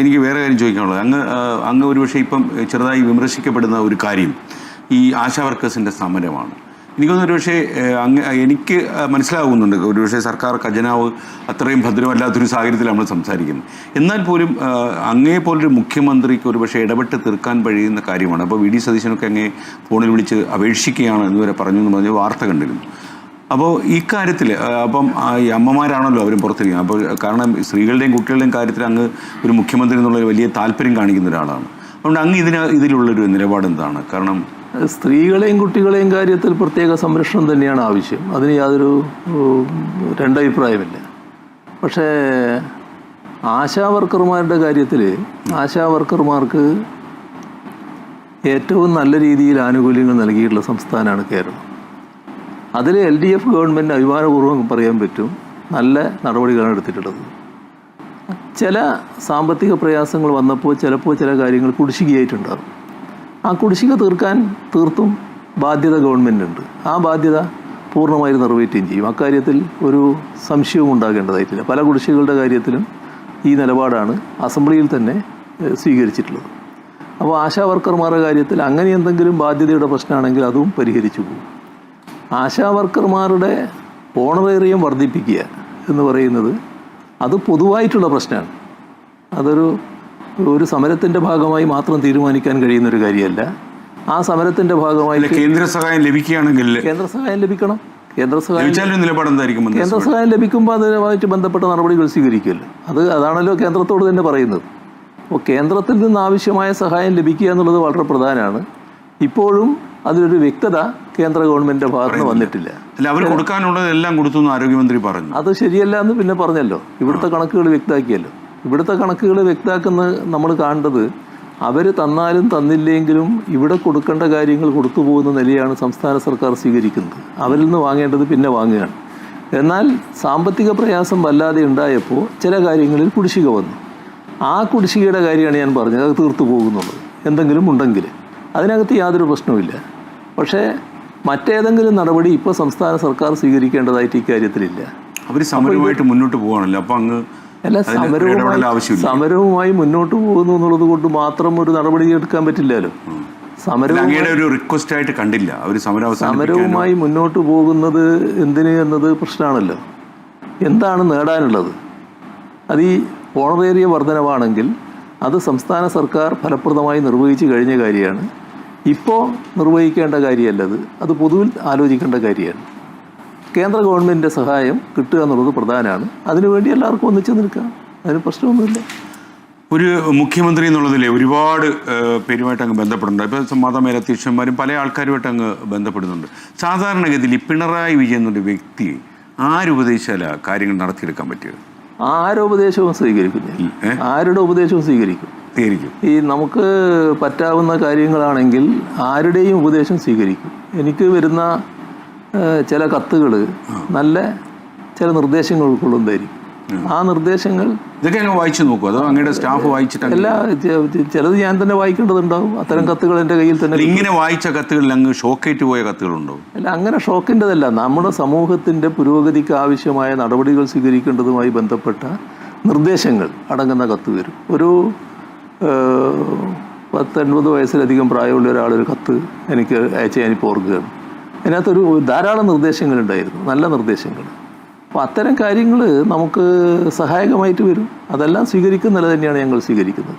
എനിക്ക് വേറെ കാര്യം ചോദിക്കാനുള്ളത്. അങ്ങ് അങ്ങ് ഒരുപക്ഷെ ഇപ്പം ചെറുതായി വിമർശിക്കപ്പെടുന്ന ഒരു കാര്യം ഈ ആശാ വർക്കേഴ്സിന്റെ സമരമാണ്. എനിക്കൊന്നും ഒരുപക്ഷെ അങ്ങ് എനിക്ക് മനസ്സിലാകുന്നുണ്ട്. ഒരുപക്ഷെ സർക്കാർ ഖജനാവ് അത്രയും ഭദ്രമല്ലാത്തൊരു സാഹചര്യത്തിൽ നമ്മൾ സംസാരിക്കുന്നത് എന്നാൽ പോലും അങ്ങേ പോലൊരു മുഖ്യമന്ത്രിക്ക് ഒരുപക്ഷെ ഇടപെട്ട് തീർക്കാൻ കഴിയുന്ന കാര്യമാണ്. അപ്പോൾ വി ഡി സതീശനൊക്കെ അങ്ങേ ഫോണിൽ വിളിച്ച് അപേക്ഷിക്കുകയാണ് എന്നുവരെ പറഞ്ഞു എന്ന് പറഞ്ഞ് വാർത്ത കണ്ടിരുന്നു. അപ്പോൾ ഇക്കാര്യത്തിൽ അപ്പം ഈ അമ്മമാരാണല്ലോ അവരും പുറത്തിരിക്കുന്നത്. അപ്പോൾ കാരണം സ്ത്രീകളുടെയും കുട്ടികളുടെയും കാര്യത്തിൽ അങ്ങ് ഒരു മുഖ്യമന്ത്രി എന്നുള്ള വലിയ താല്പര്യം കാണിക്കുന്ന ഒരാളാണ്. അതുകൊണ്ട് അങ്ങ് ഇതിന് ഇതിലുള്ളൊരു നിലപാട് എന്താണ്? കാരണം സ്ത്രീകളെയും കുട്ടികളെയും കാര്യത്തിൽ പ്രത്യേക സംരക്ഷണം തന്നെയാണ് ആവശ്യം. അതിന് യാതൊരു രണ്ടഭിപ്രായമില്ല. പക്ഷേ ആശാ വർക്കർമാരുടെ കാര്യത്തിൽ ആശാ വർക്കർമാർക്ക് ഏറ്റവും നല്ല രീതിയിൽ ആനുകൂല്യങ്ങൾ നൽകിയിട്ടുള്ള സംസ്ഥാനമാണ് കേരളം. അതിൽ എൽ ഡി എഫ് ഗവൺമെന്റ് അഭിമാനപൂർവം പറയാൻ പറ്റും. നല്ല നടപടികളാണ് എടുത്തിട്ടുള്ളത്. ചില സാമ്പത്തിക പ്രയാസങ്ങൾ വന്നപ്പോൾ ചിലപ്പോൾ ചില കാര്യങ്ങൾ കുടിശ്ശികയായിട്ടുണ്ടാകും. ആ കുടിശ്ശിക തീർക്കാൻ തീർത്തും ബാധ്യത ഗവൺമെന്റുണ്ട് ആ ബാധ്യത പൂർണമായി നിറവേറ്റുകയും ചെയ്യും. അക്കാര്യത്തിൽ ഒരു സംശയവും ഉണ്ടാകേണ്ടതായിട്ടില്ല. പല കുടിശ്ശികളുടെ കാര്യത്തിലും ഈ നിലപാടാണ് അസംബ്ലിയിൽ തന്നെ സ്വീകരിച്ചിട്ടുള്ളത്. അപ്പോൾ ആശാ വർക്കർമാരുടെ കാര്യത്തിൽ അങ്ങനെ എന്തെങ്കിലും ബാധ്യതയുടെ പ്രശ്നമാണെങ്കിൽ അതും പരിഹരിച്ചു പോകും. ആശാ വർക്കർമാരുടെ ഓണറേറിയം വർദ്ധിപ്പിക്കുക എന്ന് പറയുന്നത് അത് പൊതുവായിട്ടുള്ള പ്രശ്നമാണ്. അതൊരു ഒരു സമരത്തിന്റെ ഭാഗമായി മാത്രം തീരുമാനിക്കാൻ കഴിയുന്ന ഒരു കാര്യമല്ല. ആ സമരത്തിന്റെ ഭാഗമായി കേന്ദ്ര സഹായം ലഭിക്കുകയാണെങ്കിൽ കേന്ദ്ര സഹായം ലഭിക്കണം. കേന്ദ്ര സഹായം ലഭിച്ചാലൊരു നിലപാട് എന്തായിരിക്കും കേന്ദ്ര സഹായം ലഭിക്കുമ്പോൾ അതുമായിട്ട് ബന്ധപ്പെട്ട നടപടികൾ സ്വീകരിക്കുമല്ലോ. അത് അതാണല്ലോ കേന്ദ്രത്തോട് തന്നെ പറയുന്നത്. അപ്പോൾ കേന്ദ്രത്തിൽ നിന്ന് ആവശ്യമായ സഹായം ലഭിക്കുക എന്നുള്ളത് വളരെ പ്രധാനമാണ്. ഇപ്പോഴും അതിലൊരു വ്യക്തത കേന്ദ്ര ഗവൺമെന്റിന്റെ ഭാഗത്ത് നിന്ന് വന്നിട്ടില്ല. അല്ല അവർ കൊടുക്കാനുള്ളത് എല്ലാം കൊടുത്തു എന്ന് ആരോഗ്യമന്ത്രി പറഞ്ഞു. അത് ശരിയല്ല എന്ന് പിന്നെ പറഞ്ഞല്ലോ. ഇവിടുത്തെ കണക്കുകൾ വ്യക്തമാക്കിയല്ലോ. ഇവിടുത്തെ കണക്കുകൾ വ്യക്തമാക്കുന്ന നമ്മൾ കാണേണ്ടത് അവർ തന്നാലും തന്നില്ലെങ്കിലും ഇവിടെ കൊടുക്കേണ്ട കാര്യങ്ങൾ കൊടുത്തു പോകുന്ന നിലയാണ് സംസ്ഥാന സർക്കാർ സ്വീകരിക്കുന്നത്. അവരിൽ നിന്ന് വാങ്ങേണ്ടത് പിന്നെ വാങ്ങുകയാണ്. എന്നാൽ സാമ്പത്തിക പ്രയാസം വല്ലാതെ ഉണ്ടായപ്പോൾ ചില കാര്യങ്ങളിൽ കുടിശ്ശിക വന്നു. ആ കുടിശ്ശികയുടെ കാര്യമാണ് ഞാൻ പറഞ്ഞത്. അത് തീർത്തു പോകുന്നുള്ളത് എന്തെങ്കിലും ഉണ്ടെങ്കിൽ. അതിനകത്ത് യാതൊരു പ്രശ്നവുമില്ല. പക്ഷേ മറ്റേതെങ്കിലും നടപടി ഇപ്പോൾ സംസ്ഥാന സർക്കാർ സ്വീകരിക്കേണ്ടതായിട്ട് ഇക്കാര്യത്തിലില്ല അവർ സമരവുമായിട്ട് മുന്നോട്ട് പോവാണല്ലോ. അപ്പം അങ്ങ് അല്ല സമരവുമായി സമരവുമായി മുന്നോട്ട് പോകുന്നു എന്നുള്ളത് കൊണ്ട് മാത്രം ഒരു നടപടി എടുക്കാൻ പറ്റില്ലല്ലോ. ഒരു റിക്വസ്റ്റ് ആയിട്ട് കണ്ടില്ല. അവർ സമരവുമായി മുന്നോട്ട് പോകുന്നത് എന്തിന് എന്നത് പ്രശ്നമാണല്ലോ. എന്താണ് നേടാനുള്ളത്? അത് ഈ ഓണറേറിയ വർധനവാണെങ്കിൽ അത് സംസ്ഥാന സർക്കാർ ഫലപ്രദമായി നിർവഹിച്ചു കഴിഞ്ഞ കാര്യമാണ്. ഇപ്പോൾ നിർവഹിക്കേണ്ട കാര്യമല്ലത് അത് പൊതുവിൽ ആലോചിക്കേണ്ട കാര്യമാണ്. കേന്ദ്ര ഗവൺമെന്റിന്റെ സഹായം കിട്ടുക എന്നുള്ളത് പ്രധാനമാണ്. അതിനുവേണ്ടി എല്ലാവർക്കും ഒന്നിച്ച് നിൽക്കാം. അതിന് പ്രശ്നമൊന്നുമില്ല. ഒരു മുഖ്യമന്ത്രി എന്നുള്ളതിലെ ഒരുപാട് പേരുമായിട്ട് അങ്ങ് ബന്ധപ്പെടുന്നുണ്ട്. ഇപ്പം മതമേലധ്യക്ഷന്മാരും പല ആൾക്കാരുമായിട്ട് അങ്ങ് ബന്ധപ്പെടുന്നുണ്ട്. സാധാരണഗതിയിൽ പിണറായി വിജയൻ എന്നൊരു വ്യക്തി ആരുപദേശിച്ചാല കാര്യങ്ങൾ നടത്തിയെടുക്കാൻ പറ്റിയത്? ആരോപദേശവും സ്വീകരിക്കും ആരുടെ ഉപദേശവും സ്വീകരിക്കും? തീരിക്കും ഈ നമുക്ക് പറ്റാവുന്ന കാര്യങ്ങളാണെങ്കിൽ ആരുടെയും ഉപദേശം സ്വീകരിക്കും. എനിക്ക് വരുന്ന ചില കത്തുകൾ നല്ല ചില നിർദ്ദേശങ്ങൾ ഉൾക്കൊള്ളുന്നതായിരിക്കും. ആ. നിർദ്ദേശങ്ങൾ ഇതൊക്കെ വായിച്ചു നോക്കും. അതോ അങ്ങയുടെ സ്റ്റാഫ് വായിച്ചിട്ട് ചെ- ചിലത് ഞാൻ തന്നെ വായിക്കേണ്ടതുണ്ടാവും. അത്തരം കത്തുകൾ എന്റെ കയ്യിൽ തന്നെ അല്ല, ഇങ്ങനെ വായിച്ച കത്തുകളിൽ അങ്ങ് ഷോക്കേറ്റ് പോയ കത്തുകളുണ്ടോ? അല്ല അങ്ങനെ ഷോക്കിന്റെതല്ല. നമ്മുടെ സമൂഹത്തിന്റെ പുരോഗതിക്ക് ആവശ്യമായ നടപടികൾ സ്വീകരിക്കേണ്ടതുമായി ബന്ധപ്പെട്ട നിർദ്ദേശങ്ങൾ അടങ്ങുന്ന കത്ത് വരും. ഒരു പത്തൊൻപത് വയസ്സിലധികം പ്രായമുള്ള ഒരാളൊരു കത്ത് എനിക്ക് അയച്ച് ഞാനിപ്പോൾ ഓർക്കുകയാണ്. അതിനകത്തൊരു ധാരാളം നിർദ്ദേശങ്ങളുണ്ടായിരുന്നു. നല്ല നിർദ്ദേശങ്ങൾ. അപ്പോൾ അത്തരം കാര്യങ്ങൾ നമുക്ക് സഹായകമായിട്ട് വരും. അതെല്ലാം സ്വീകരിക്കുന്നില്ല തന്നെയാണ് ഞങ്ങൾ സ്വീകരിക്കുന്നത്.